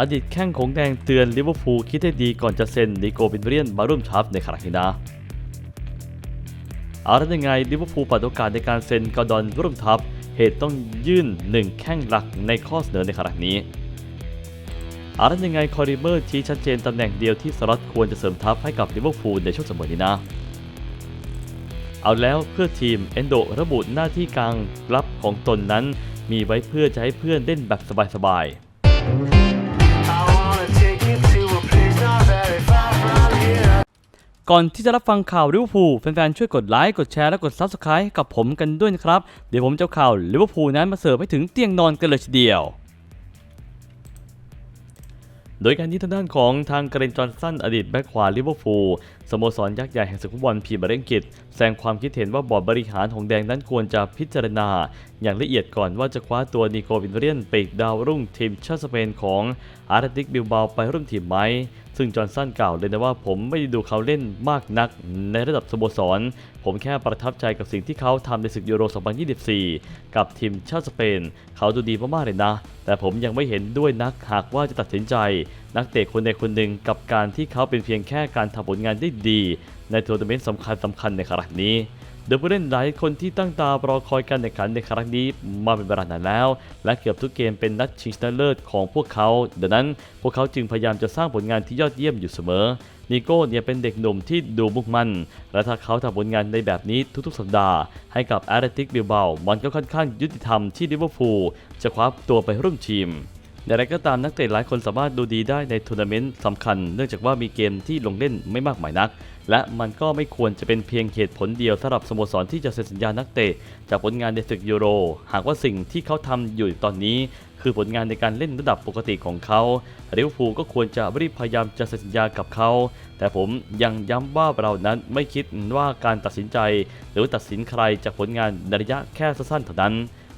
อดีตแข้งของแดงเตือนลิเวอร์พูลคิดให้ดีก่อนจะเซ็นนิโกวินเรียนมาร่วมทัพในครั้งนี้นะอาละยังไงลิเวอร์พูลปัดโอกาสในการเซ็นกอร์ดอนร่วมทัพ เหตุต้องยื่นหนึ่งแข้งหลักในข้อเสนอในครั้งนี้อาละยังไงคอริเมอร์ชี้ชัดเจนตำแหน่งเดียวที่สล็อตควรจะเสริมทัพให้กับลิเวอร์พูลในช่วงเสมอนี้นะ เอาแล้วเพื่อทีมเอนโดระบุหน้าที่กลางรับของตนนั้น มีไว้เพื่อจะให้เพื่อนเล่นแบบสบายๆ ก่อนที่จะรับฟังข่าวลิเวอร์พูลแฟนๆช่วยกดไลค์กดแชร์และกด Subscribe ให้กับผมกันด้วยนะครับ เดี๋ยวผมจะข่าวลิเวอร์พูลนั้นมาเสิร์ฟให้ถึงเตียงนอนกันเลยทีเดียว โดยการที่ทางด้านของทางเกรนจอนสันอดีตแบ็คขวาลิเวอร์พูลสโมสรยักษ์ใหญ่แห่งศึกฟุตบอลพรีเมียร์ลีกอังกฤษแสดงความคิดเห็นว่าบอร์ดบริหารของแดงนั้นควรจะพิจารณา อย่างละเอียดก่อนว่าจะคว้าตัวนิโกวินเรียนปีกดาวรุ่งทีมชาติสเปนของอาร์ติกบิลบาไปร่วมทีมไหม ซึ่งจอห์นสันกล่าวเลยนะว่าผมไม่ได้ดูเขาเล่นมากนักในระดับสโมสร ผมแค่ประทับใจกับสิ่งที่เขาทำในศึกยูโร 2024 กับทีมชาติสเปน เขาดูดีมากๆเลยนะ แต่ผมยังไม่เห็นด้วยนักหากว่าจะตัดสินใจ นักเตะคนใดคนหนึ่งกับการที่เขาเป็นเพียงแค่การทำผลงานได้ดี ในทัวร์นาเมนต์สำคัญสำคัญในครั้งนี้ โดยผู้เล่นหลายคนที่ตั้งตารอคอยการแข่งขันในครั้งนี้มาเป็นเวลานานแล้ว และเกือบทุกเกมเป็นนัดชิงชนะเลิศของพวกเขา ดังนั้น พวกเขาจึงพยายามจะสร้างผลงานที่ยอดเยี่ยมอยู่เสมอนิโก้เนี่ยเป็นเด็กหนุ่มที่ดูมุ่งมั่น และถ้าเขาทำผลงานในแบบนี้ทุกๆ สัปดาห์ ให้กับแอตเลติกบิลเบามันก็ค่อนข้างยุติธรรมที่ลิเวอร์พูลจะคว้าตัวไปร่วมทีมอย่างไรก็ตามนักเตะหลายคนสามารถดูดีได้ในทัวร์นาเมนต์สำคัญ เนื่องจากว่ามีเกมที่ลงเล่นไม่มากมายนัก และมันก็ไม่ควรจะเป็นเพียงเหตุผลเดียวสำหรับสโมสรที่จะเซ็นสัญญานักเตะจากผลงานในศึกยูโร หากว่าสิ่งที่เขาทำอยู่ตอนนี้ คือผลงานในการเล่นระดับปกติของเขาลิเวอร์พูลก็ควรจะรีบพยายามจะเซ็นสัญญากับเขา แต่ผมยังย้ำว่าเรานั้นไม่คิดว่าการตัดสินใจ หรือตัดสินใครจากผลงานในระยะแค่สั้นๆเท่านั้น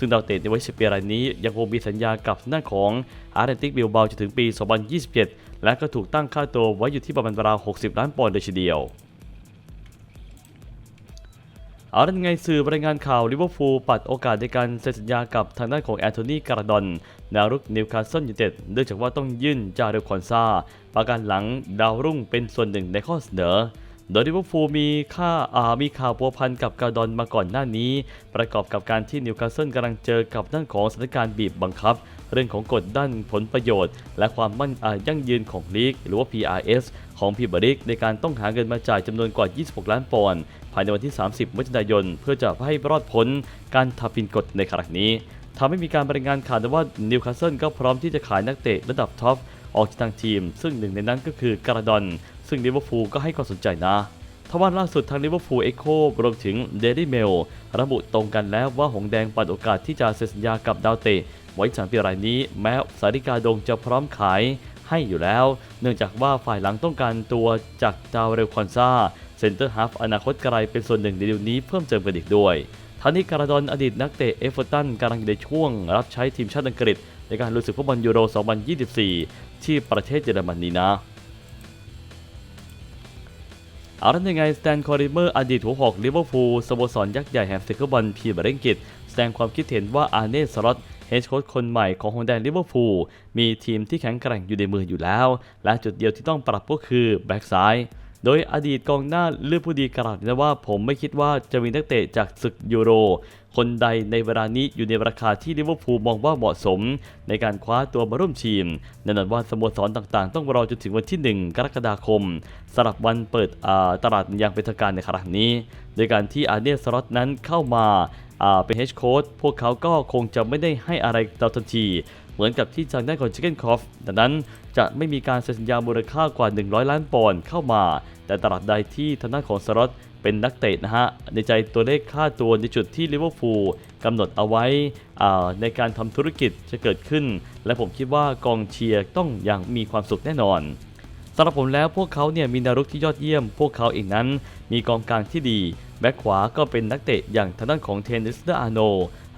ซึ่งดาวเตะในวัย10ปีรายนี้ยังคงมีสัญญากับหน้าของอาร์เรนติกบิลเบาจนถึงปี 2027 และก็ถูกตั้งค่าตัวไว้อยู่ที่ประมาณราว 60 ล้านปอนด์เลยทีเดียวเอาละไงสื่อรายงานข่าวลิเวอร์พูลปัดโอกาสในการเซ็นสัญญากับทางด้านของแอนโทนีการาดอนนวรุกนิวคาสเซิลยูไนเต็ดเนื่องจากว่าต้องยื่นจาเรลคอนซาประกันหลังดาวรุ่งเป็นส่วนหนึ่งในข้อเสนอ โดยลิเวอร์พูลมีค่าามีข่าวพัวพันกับการ์ดอนมาก่อนหน้านี้ ประกอบกับการที่นิวคาสเซิลกำลังเจอกับด้านของสถานการณ์บีบบังคับ เรื่องของกฎด้านผลประโยชน์ และความมั่นยั่งยืนของลีก หรือว่า PRS ของพีบริกในการต้องหาเงินมาจ่ายจำนวนกว่า 26 ล้านปอนด์ภายในวันที่ 30มิถุนายน เพื่อจะให้รอดพ้นการทำผิดกฎในครั้งนี้ทำให้มีการรายงานข่าวว่านิวคาสเซิลก็พร้อมที่จะขายนักเตะระดับท็อปออกจากทางทีม ซึ่งหนึ่งในนั้นก็คือการดอน ซึ่งลิเวอร์พูลก็ให้ความสนใจนะทว่าล่าสุดทางลิเวอร์พูลเอ็กโครวมถึงเดลี่เมลระบุตรงกันแล้วว่าหงแดงปัดโอกาสที่จะเซ็นสัญญากับดาวเตะไว้สามปีรายนี้ แม้สาริกาดงจะพร้อมขายให้อยู่แล้ว เนื่องจากว่าฝ่ายหลังต้องการตัวจากดาวเรลคอนซาเซนเตอร์ฮัฟอนาคตไกลเป็นส่วนหนึ่งในเดีลนี้เพิ่มเติมกันอีกด้วยทางนี้การาดอนอดีตนักเตะเอฟเวอร์ตันกำลังอยู่ในช่วง รับใช้ทีมชาติอังกฤษในการลุยศึกฟุตบอลยูโร 2024 ที่ประเทศเยอรมนีนะ เอาละยังไงสแตนคอริเมอร์อดีตหัวหอกลิเวอร์พูลสโมสรยักษ์ใหญ่แห่งศึกฟุตบอลพรีเมียร์ลีกอังกฤษแสดงความคิดเห็นว่าอาร์เน่สล็อตเฮดโค้ชคนใหม่ของฮงแดงลิเวอร์พูลมีทีมที่แข็งแกร่งอยู่ในมืออยู่แล้ว และจุดเดียวที่ต้องปรับก็คือแบ็กซ้าย โดยอดีตกองหน้าเลือกผู้ดีกล่าวนะว่าผมไม่คิดว่าจะมีนักเตะจากศึกยูโร คนใดในเวลานี้อยู่ในราคาที่ลิเวอร์พูลมองว่าเหมาะสม ในการคว้าตัวมาร่วมทีมแน่นอนว่าสโมสรต่างๆ ต้องรอจนถึงวันที่ 1 กรกฎาคมสำหรับวันเปิดตลาดอย่างเป็นทางการในครั้งนี้ โดยการที่อาร์เนียสล็อตนั้นเข้ามาเป็นเฮดโค้ชพวกเขาก็คงจะไม่ได้ให้อะไรเราทันทีเหมือนกับที่ทางด้านของชิคเก้นคอฟดังนั้นจะไม่มีการเซ็นสัญญามูลค่ากว่า 100 ล้านปอนด์เข้ามา แต่ตลาดใดที่ทางด้านของสล็อตเป็นนักเตะนะฮะ ในใจตัวเลขค่าตัวในจุดที่ลิเวอร์พูลกำหนดเอาไว้อ่าในการทำธุรกิจจะเกิดขึ้น และผมคิดว่ากองเชียร์ต้องอย่างมีความสุขแน่นอนสำหรับผมแล้วพวกเขาเนี่ยมีนารุกที่ยอดเยี่ยม พวกเขาเองนั้น มีกองกลางที่ดี แบ็คขวาก็เป็นนักเตะอย่างทางด้านของเทนนิสเตอร์อาโน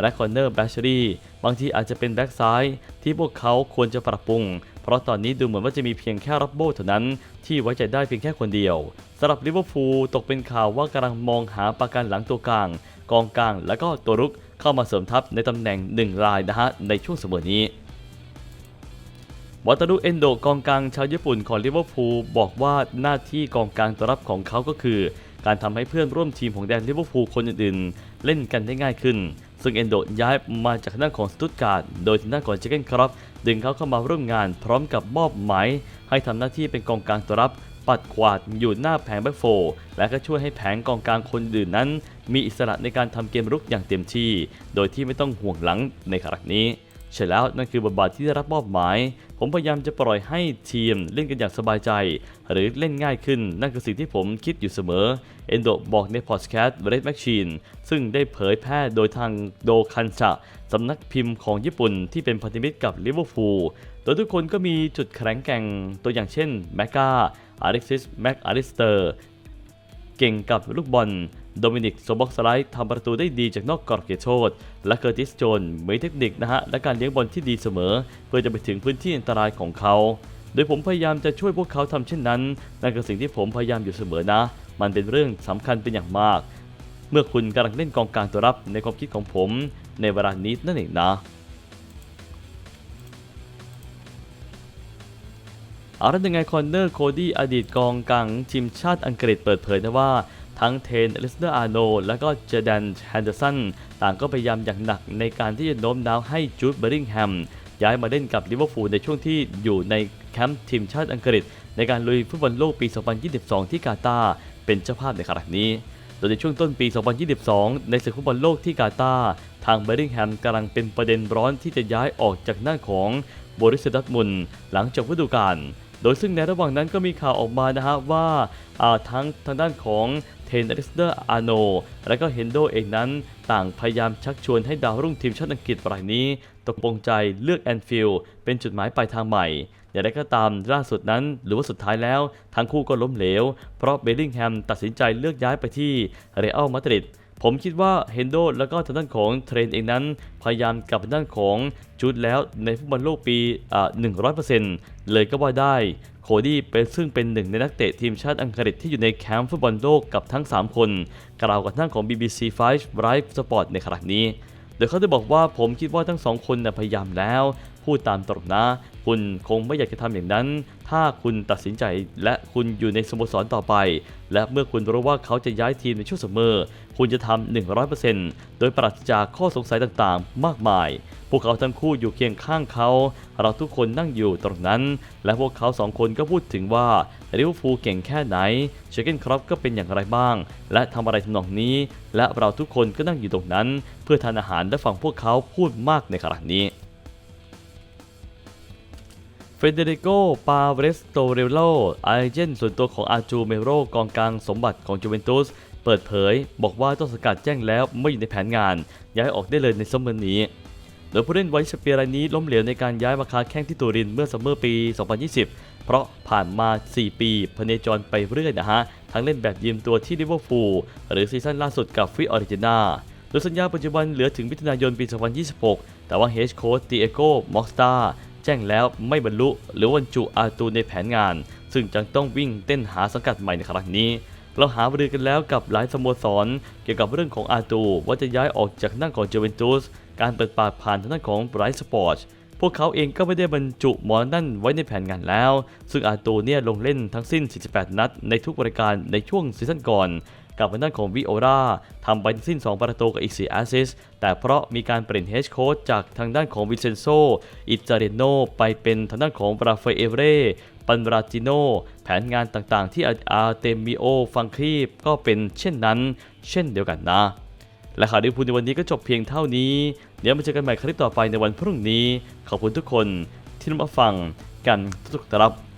และคอนเนอร์แบชรีบางทีอาจจะเป็นแบ็คซ้ายที่พวกเขาควรจะปรับปรุง เพราะตอนนี้ดูเหมือนว่าจะมีเพียงแค่รับโบเท่านั้น ที่ไว้ใจได้เพียงแค่คนเดียวสำหรับลิเวอร์พูลตกเป็นข่าวว่ากำลังมองหาประกันหลังตัวกลาง กองกลาง และก็ตัวรุกเข้ามาเสริมทัพในตำแหน่งหนึ่งรายนะฮะในช่วงเสมอนี้วัตารุเอนโดกองกลางชาวญี่ปุ่นของลิเวอร์พูลบอกว่าหน้าที่กองกลางตัวรับของเขาก็คือ การทำให้เพื่อนร่วมทีมของแดนลิเวอร์พูลคนอื่นๆ เล่นกันได้ง่ายขึ้น ซึ่งเอนโดย้ายมาจากทางด้านของสตุตการ์ดโดยทางด้านของเจเกนครับดึงเขาเข้ามาร่วมงานพร้อมกับมอบหมายให้ทำหน้าที่เป็นกองกลางตัวรับ ปัดกวาดอยู่หน้าแผงแบ็คโฟร์และก็ช่วยให้แผงกองกลางคนอื่นนั้น มีอิสระในการทำเกมรุกอย่างเต็มที่ โดยที่ไม่ต้องห่วงหลังในครั้งนี้ ใช่แล้วนั่นคือบทบาทที่ได้รับมอบหมาย ผมพยายามจะปล่อยให้ทีมเล่นกันอย่างสบายใจ หรือเล่นง่ายขึ้น นั่นคือสิ่งที่ผมคิดอยู่เสมอเอนโดบอกในพอดแคสต์ Red Machine ซึ่งได้เผยแพร่โดยทางโดคันชะสำนักพิมพ์ของญี่ปุ่นที่เป็นพันธมิตรกับลิเวอร์พูลโดยทุกคนก็มีจุดแข็งแกร่งตัวอย่างเช่นแมกกาอาริซิสแม็กอาริสเตอร์เก่งกับลูกบอล โดมินิกโซบ็อกสไลด์ทำประตูได้ดีจากนอกกรอบเขตโทษ และเคอร์ติสโจนมีเทคนิคนะฮะ และการเลี้ยงบอลที่ดีเสมอ เพื่อจะไปถึงพื้นที่อันตรายของเขา โดยผมพยายามจะช่วยพวกเขาทำเช่นนั้น นั่นคือสิ่งที่ผมพยายามอยู่เสมอนะ มันเป็นเรื่องสำคัญเป็นอย่างมาก เมื่อคุณกำลังเล่นกองกลางตัวรับในความคิดของผม ในเวลานี้นั่นเองนะเอาละยังไงคอนเนอร์โคดี้อดีตกองกลางทีมชาติอังกฤษเปิดเผยนะว่า ทั้งเทนลิสเดอร์อาร์โนและก็เจแดนแฮนเดอร์สันต่างก็พยายามอย่างหนักในการที่จะโน้มน้าวให้จูดเบอริงแฮมย้ายมาเล่นกับลิเวอร์พูลในช่วงที่อยู่ในแคมป์ทีมชาติอังกฤษ ในการลุยฟุตบอลโลกปี 2022 ที่กาตาร์เป็นเจ้าภาพในครั้งนี้ โดยในช่วงต้นปี 2022 ในศึกฟุตบอลโลกที่กาตาร์ทางเบอริงแฮมกำลังเป็นประเด็นร้อนที่จะย้ายออกจากหน้านของบริสดัตมุนหลังจบฤดูกาลโดยซึ่งในระหว่างนั้นก็มีข่าวออกมานะฮะว่าอ่าทั้งทางด้านของ เทนอลิสเดอร์อาโน และก็เฮนโดเองนั้น ต่างพยายามชักชวนให้ดาวรุ่งทีมชาติอังกฤษรายนี้ ตกลงใจเลือกแอนฟิลด์เป็นจุดหมายปลายทางใหม่อย่างไรก็ตามล่าสุดนั้นหรือว่าสุดท้ายแล้ว ทั้งคู่ก็ล้มเหลว เพราะเบลลิงแฮมตัดสินใจเลือกย้ายไปที่เรอัลมาดริดผมคิดว่าเฮนโดแล้วก็ทางด้านของเทรนเองนั้น พยายามกลับทางด้านของจูดแล้วในฟุตบอลโลกปีอ่า100%เลยก็ว่าได้ โคดี้เป็นซึ่งเป็นหนึ่งในนักเตะทีมชาติอังกฤษที่อยู่ในแคมป์ฟุตบอลโลกกับทั้ง 3 คน กล่าวกับทั้งของ BBC 5 Live Sport ในขณะนี้ โดยเขาได้บอกว่าผมคิดว่าทั้งสองคนนะพยายามแล้ว พูดตามตรงนะ คุณคงไม่อยากจะทำอย่างนั้น ถ้าคุณตัดสินใจและคุณอยู่ในสโมสรต่อไป และเมื่อคุณรู้ว่าเขาจะย้ายทีมในช่วงเสมอ คุณจะทำ100%โดยปราศจากข้อสงสัยต่างๆ มากมาย พวกเขาทั้งคู่อยู่เคียงข้างเขา เราทุกคนนั่งอยู่ตรงนั้น และพวกเขาสองคนก็พูดถึงว่าลิเวอร์พูลเก่งแค่ไหนเชคเกนครอปก็เป็นอย่างไรบ้าง และทำอะไรทำนองนี้ และเราทุกคนก็นั่งอยู่ตรงนั้น เพื่อทานอาหารและฟังพวกเขาพูดมากในขณะนี้ เฟเดริโก ปาเวรสโตเรโลไอเจนส่วนตัวของอาจูเมโรกองกลางสมบัติของจูเวนตุส เปิดเผย บอกว่าต้นสกัดแจ้งแล้วไม่อยู่ในแผนงาน ย้ายออกได้เลยในซัมเมอร์นี้ โดยผู้เล่นไวสเปียรายนี้ล้มเหลวในการย้ายมาค้าแข้งที่ตูรินเมื่อซัมเมอร์ปี 2020 เพราะผ่านมา 4 ปีพเนจรไปเรื่อยนะฮะ ทั้งเล่นแบบยืมตัวที่ลิเวอร์พูลหรือซีซั่นล่าสุดกับฟิออริจินาโดยสัญญาปัจจุบันเหลือถึงมิถุนายนปี 2026 แต่ว่าเฮดโค้ชตีเอโกมอกสตา แจ้งแล้วไม่บรรลุ หรือวันจุอาตูในแผนงาน ซึ่งจังต้องวิ่งเต้นหาสังกัดใหม่ในครั้งนี้ เราหาบรือกันแล้วกับหลายสโมสร เกี่ยวกับเรื่องของอาตูว่าจะย้ายออกจากหน้าของเจเวนตุสการเปิดปากผ่านทางด้านของไบรท์สปอร์ตพวกเขาเองก็ไม่ได้บรรจุหมอนั่นไว้ในแผนงานแล้ว ซึ่งอาตูเนี่ยลงเล่นทั้งสิ้น 48 นัดในทุกบริการในช่วงซีซั่นก่อน กับทางด้านของวิโอราทำไปทั้งสิ้น 2 ประตูกับอีก 4 แอสซิสต์แต่เพราะมีการเปลี่ยนเฮดโค้ชจากทางด้านของวิเซนโซ อิจาเรโนไปเป็นทางด้านของบราฟาเอเร่ปันราจิโน แผนงานต่างๆ ที่อาร์เตมิโอ ฟังคีก็เป็นเช่นนั้น เช่นเดียวกันนะ และข่าวดีพูดในวันนี้ก็จบเพียงเท่านี้ เดี๋ยวมาเจอกันใหม่คลิปต่อไปในวันพรุ่งนี้ ขอบคุณทุกคนที่มาฟังกันทุกๆท่านครับ